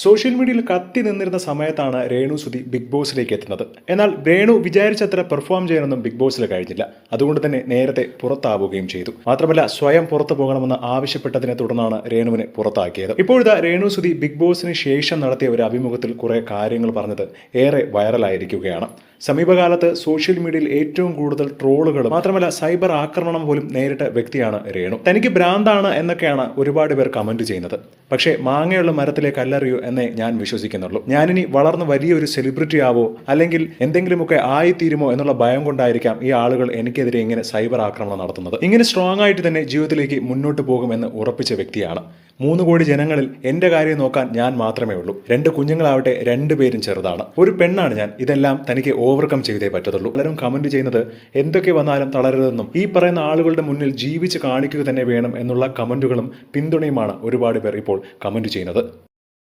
Social മീഡിയയിൽ കത്തി നിന്നിരുന്ന സമയത്താണ് രേണു സുധി ബിഗ് ബോസിലേക്ക് എത്തുന്നത്. എന്നാൽ രേണു വിചാരിച്ചത്ര പെർഫോം ചെയ്യാനൊന്നും ബിഗ് ബോസിൽ കഴിഞ്ഞില്ല. അതുകൊണ്ട് തന്നെ നേരത്തെ പുറത്താവുകയും ചെയ്തു. മാത്രമല്ല സ്വയം പുറത്തു പോകണമെന്ന് ആവശ്യപ്പെട്ടതിനെ തുടർന്നാണ് രേണുവിനെ പുറത്താക്കിയത്. ഇപ്പോഴത്തെ രേണു സുധി ബിഗ് ബോസിന് ശേഷം നടത്തിയ ഒരു അഭിമുഖത്തിൽ കുറെ കാര്യങ്ങൾ പറഞ്ഞത് ഏറെ വൈറലായിരിക്കുകയാണ്. സമീപകാലത്ത് സോഷ്യൽ മീഡിയയിൽ ഏറ്റവും കൂടുതൽ ട്രോളുകളും മാത്രമല്ല സൈബർ ആക്രമണം പോലും നേരിട്ട വ്യക്തിയാണ് രേണു. തനിക്ക് ഭ്രാന്താണ് എന്നൊക്കെയാണ് ഒരുപാട് പേർ കമന്റ് ചെയ്യുന്നത്. പക്ഷേ മാങ്ങയുള്ള മരത്തിലെ കല്ലെറിയൂ എന്നേ ഞാൻ വിശ്വസിക്കുന്നുള്ളൂ. ഞാനിനി വളർന്ന് വലിയൊരു സെലിബ്രിറ്റി ആവോ? അല്ലെങ്കിൽ എന്തെങ്കിലുമൊക്കെ ആയിത്തീരുമോ എന്നുള്ള ഭയം കൊണ്ടായിരിക്കാം ഈ ആളുകൾ എനിക്കെതിരെ ഇങ്ങനെ സൈബർ ആക്രമണം നടത്തുന്നത്. ഇങ്ങനെ സ്ട്രോങ് ആയിട്ട് തന്നെ ജീവിതത്തിലേക്ക് മുന്നോട്ട് പോകുമെന്ന് ഉറപ്പിച്ച വ്യക്തിയാണ്. മൂന്ന് കോടി ജനങ്ങളിൽ എന്റെ കാര്യം നോക്കാൻ ഞാൻ മാത്രമേ ഉള്ളൂ. രണ്ട് കുഞ്ഞുങ്ങളാവട്ടെ രണ്ടുപേരും ചെറുതാണ്. ഒരു പെണ്ണാണ് ഞാൻ. ഇതെല്ലാം തനിക്ക് ഓവർകം ചെയ്തേ പറ്റത്തുള്ളൂ. പലരും കമന്റ് ചെയ്യുന്നത് എന്തൊക്കെ വന്നാലും തളരരുതെന്നും ഈ പറയുന്ന ആളുകളുടെ മുന്നിൽ ജീവിച്ച് കാണിക്കുക തന്നെ വേണം എന്നുള്ള കമന്റുകളും പിന്തുണയുമാണ് ഒരുപാട് പേർ ഇപ്പോൾ കമന്റ് ചെയ്യുന്നത്.